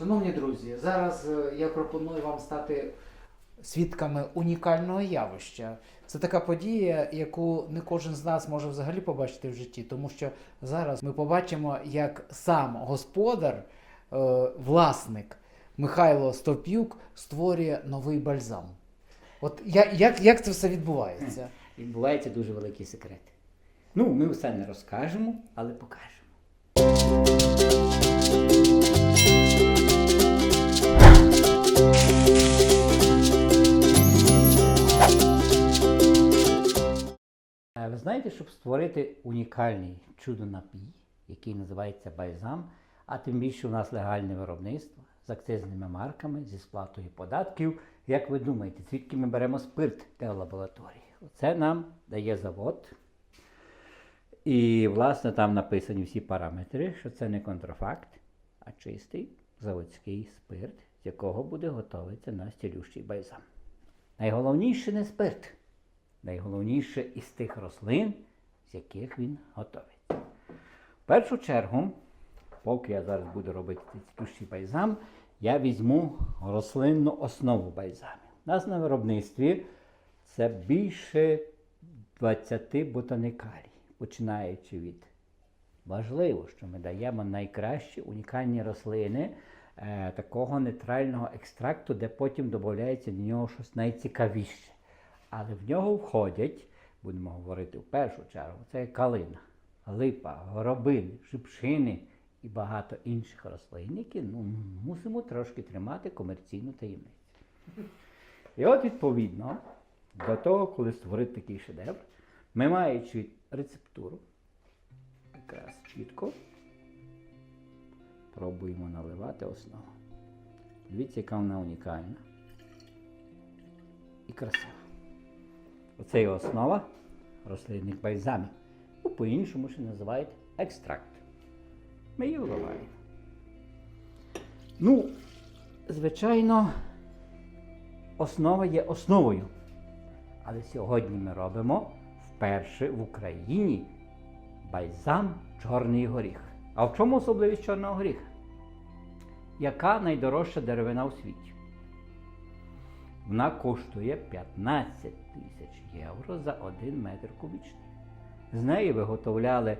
Шановні друзі, зараз е, я пропоную вам стати свідками унікального явища. Це така подія, яку не кожен з нас може взагалі побачити в житті, тому що зараз ми побачимо, як сам господар, е, власник Михайло Стоп'юк створює новий бальзам. От як, як це все відбувається? Відбувається дуже великий секрет. Ну, ми все не розкажемо, але покажемо. Ви знаєте, щоб створити унікальний чудо-напій, який називається бальзам, а тим більше у нас легальне виробництво з акцизними марками, зі сплатою податків. Як ви думаєте, звідки ми беремо спирт для лабораторії? Це нам дає завод. І, власне, там написані всі параметри, що це не контрафакт, а чистий заводський спирт, з якого буде готуватися наш цілющий бальзам. Найголовніше не спирт. Найголовніше із тих рослин, з яких він готовиться. В першу чергу, поки я зараз буду робити цей цілющий бальзам, я візьму рослинну основу бальзамів. У нас на виробництві це більше 20 ботаникарій, починаючи від Важливо, що ми даємо найкращі унікальні рослини е, такого нейтрального екстракту, де потім додається до нього щось найцікавіше. Але в нього входять, будемо говорити в першу чергу, це калина, липа, горобини, шипшини і багато інших рослин, які ну, мусимо трошки тримати комерційну таємницю. І от, відповідно, до того, коли створити такий шедевр, ми маючи рецептуру, якраз чітко пробуємо наливати основу. Дивіться, яка вона унікальна і красива. Оце є основа рослинних бальзамів. Ну, по-іншому ще називають екстракт. Ми її вливаємо. Ну, звичайно, основа є основою. Але сьогодні ми робимо вперше в Україні бальзам чорний горіх. А в чому особливість чорного горіха? Яка найдорожча деревина у світі? Вона коштує 15 тисяч євро за 1 метр кубічний. З неї виготовляли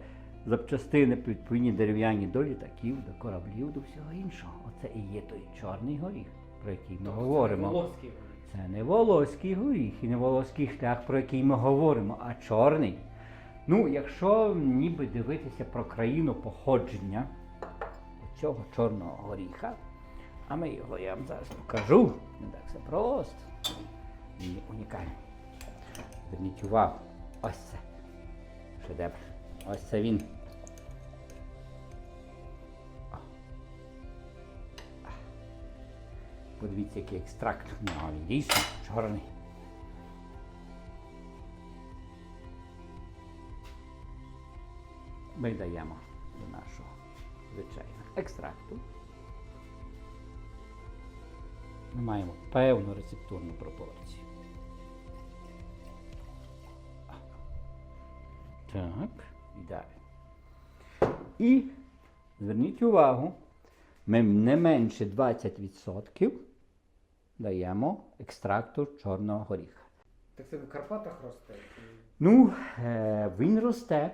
запчастини відповідні дерев'яні до літаків, до кораблів, до всього іншого. Оце і є той чорний горіх, про який ми говоримо. Це не волоський горіх і не волоський шлях, про який ми говоримо, а чорний. Ну, якщо ніби дивитися про країну походження цього чорного горіха, а ми його я вам зараз покажу. Не так все просто. Він унікальний. Зверніть увагу. Ось це. Шедевр. Ось це він. Подивіться, який екстракт. Ну, він дійсно чорний. Ми даємо до нашого звичайного екстракту. Ми маємо певну рецептурну пропорцію. Так, і далі. І зверніть увагу, ми не менше 20% даємо екстракту чорного горіха. Так це в Карпатах росте. Ну, е, він росте.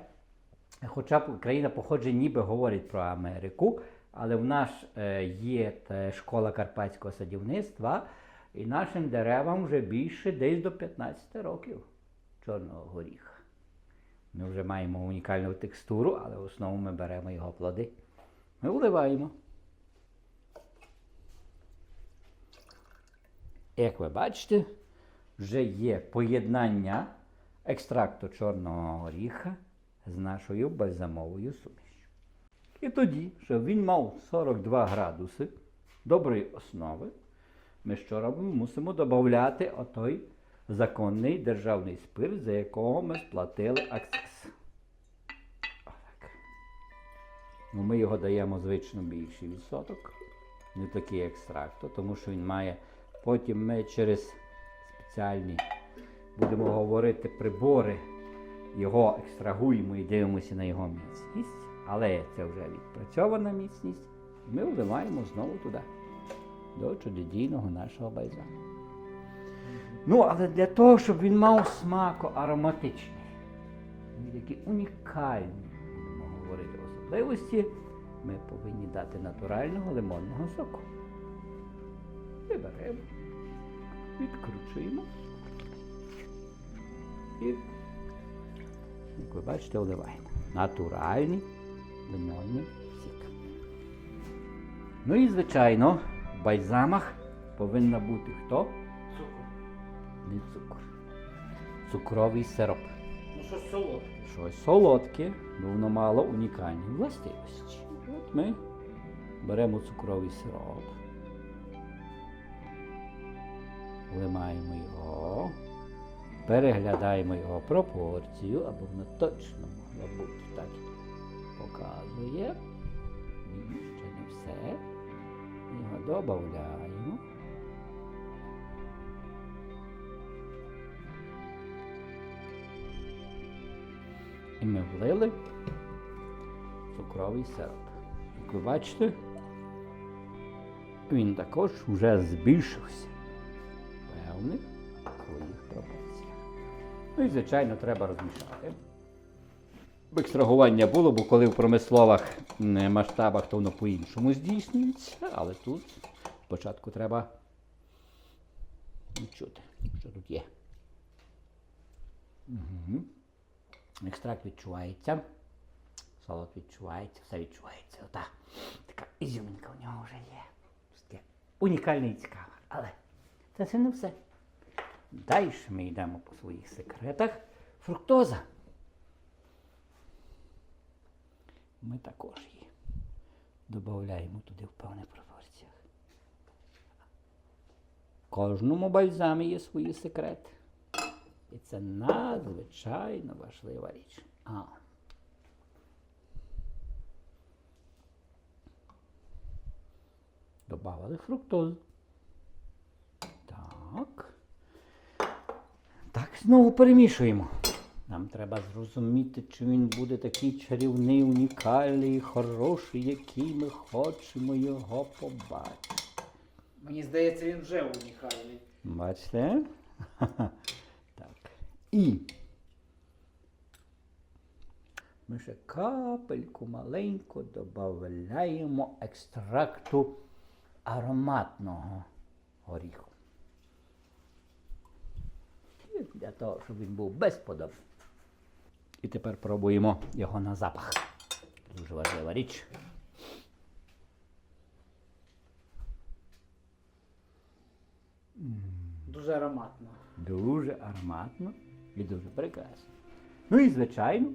Хоча країна походження ніби говорить про Америку, але в нас е, є школа карпатського садівництва, і нашим деревам вже більше десь до 15 років чорного горіха. Ми вже маємо унікальну текстуру, але в основному ми беремо його плоди. Ми вливаємо. Як ви бачите, вже є поєднання екстракту чорного горіха з нашою бальзамовою сумішю. І тоді, щоб він мав 42 градуси доброї основи, ми що робимо? Мусимо додати отой законний державний спирт, за якого ми сплатили акциз. Ну, ми його даємо звично більший відсоток, не такий екстракту, тому що він має потім ми через спеціальні, будемо говорити, прибори його екстрагуємо і дивимося на його міцність, але це вже відпрацьована міцність. Ми вливаємо знову туди, до чудодійного нашого бальзаму. Ну, але для того, щоб він мав смако ароматичний, він такий унікальний, будемо говорити особливості, ми повинні дати натурального лимонного соку. І беремо, відкручуємо. І, як ви бачите, вливаємо. Натуральний лимонний сік. Ну і, звичайно, в бальзамах повинна бути хто? Цукор. Не цукор. Цукровий сироп. Ну щось солодке. Щось солодке, бо воно мало унікальні властивості. От ми беремо цукровий сироп, вливаємо його, переглядаємо його пропорцію, або воно точно могло бути так показує. Ні, ще не все. Його додаємо. І ми влили цукровий сироп. Як ви бачите, він також вже збільшився в певних своїх пропорціях. Ну і, звичайно, треба розмішати. Екстрагування було, бо коли в промислових масштабах, то воно по-іншому здійснюється, але тут спочатку треба відчути, що тут є. Угу. Екстракт відчувається. Солод відчувається, все відчувається. Ота така ізюмінка у нього вже є. Таке унікальне і цікаве. Але це все не все. Далі ми йдемо по своїх секретах. Фруктоза. Ми також її додаємо туди в певних пропорціях. Кожному бальзамі є свої секрети. І це надзвичайно важлива річ. А. Добавили фруктозу. Так. Так, знову перемішуємо. Нам треба зрозуміти, чи він буде такий чарівний, унікальний, хороший, який ми хочемо його побачити. Мені здається, він вже унікальний. Бачите? Так. І ми ще капельку маленько додаємо екстракту ароматного горіху. Для того, щоб він був безподобний. І тепер пробуємо його на запах. Дуже важлива річ. Дуже ароматно. Дуже ароматно і дуже прекрасно. Ну і, звичайно,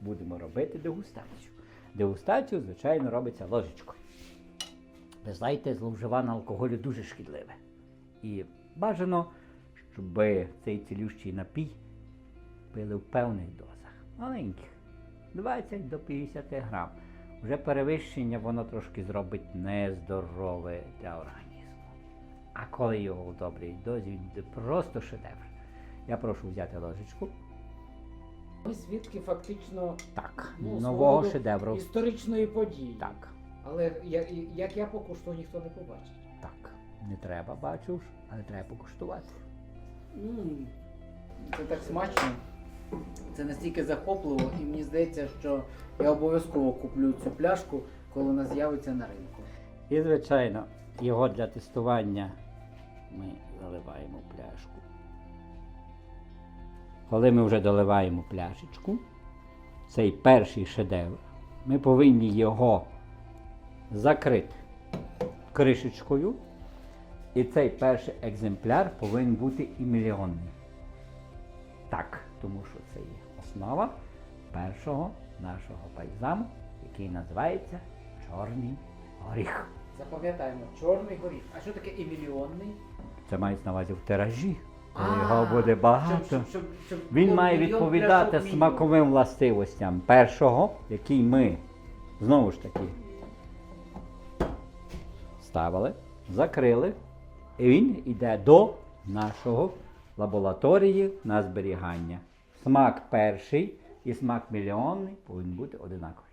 будемо робити дегустацію. Дегустацію, звичайно, робиться ложечкою. Ви знаєте, зловживання алкоголю дуже шкідливе. І бажано, щоб цей цілющий напій пили в певних дозах. Маленьких. 20 до 50 грам. Вже перевищення воно трошки зробить нездорове для організму. А коли його в добрій дозі, він просто шедевр. Я прошу взяти ложечку. Ми свідки фактично Так, ну, нового шедевру. історичної події. Так, Але я, як я покуштую, ніхто не побачить. так. Не треба, бачу ж, але треба покуштувати. М, Це так смачно. Це настільки захопливо, і мені здається, що я обов'язково куплю цю пляшку, коли вона з'явиться на ринку. І, звичайно, його для тестування ми заливаємо пляшку. Коли ми вже доливаємо пляшечку, цей перший шедевр, ми повинні його закрити кришечкою. І цей перший екземпляр повинен бути і мільйонний. Так, тому що це є основа першого нашого бальзаму, який називається Чорний горіх. Запам'ятаємо, чорний горіх. А що таке і мільйонний? Це мається на увазі в тиражі. Коли А, його буде багато. щоб- щоб- щоб Він було має мільйон відповідати пляшок мінімум. смаковим властивостям першого, який ми знову ж таки ставили, закрили, і він йде до нашого лабораторії на зберігання. Смак перший і смак мільйонний повинен бути одинаковий.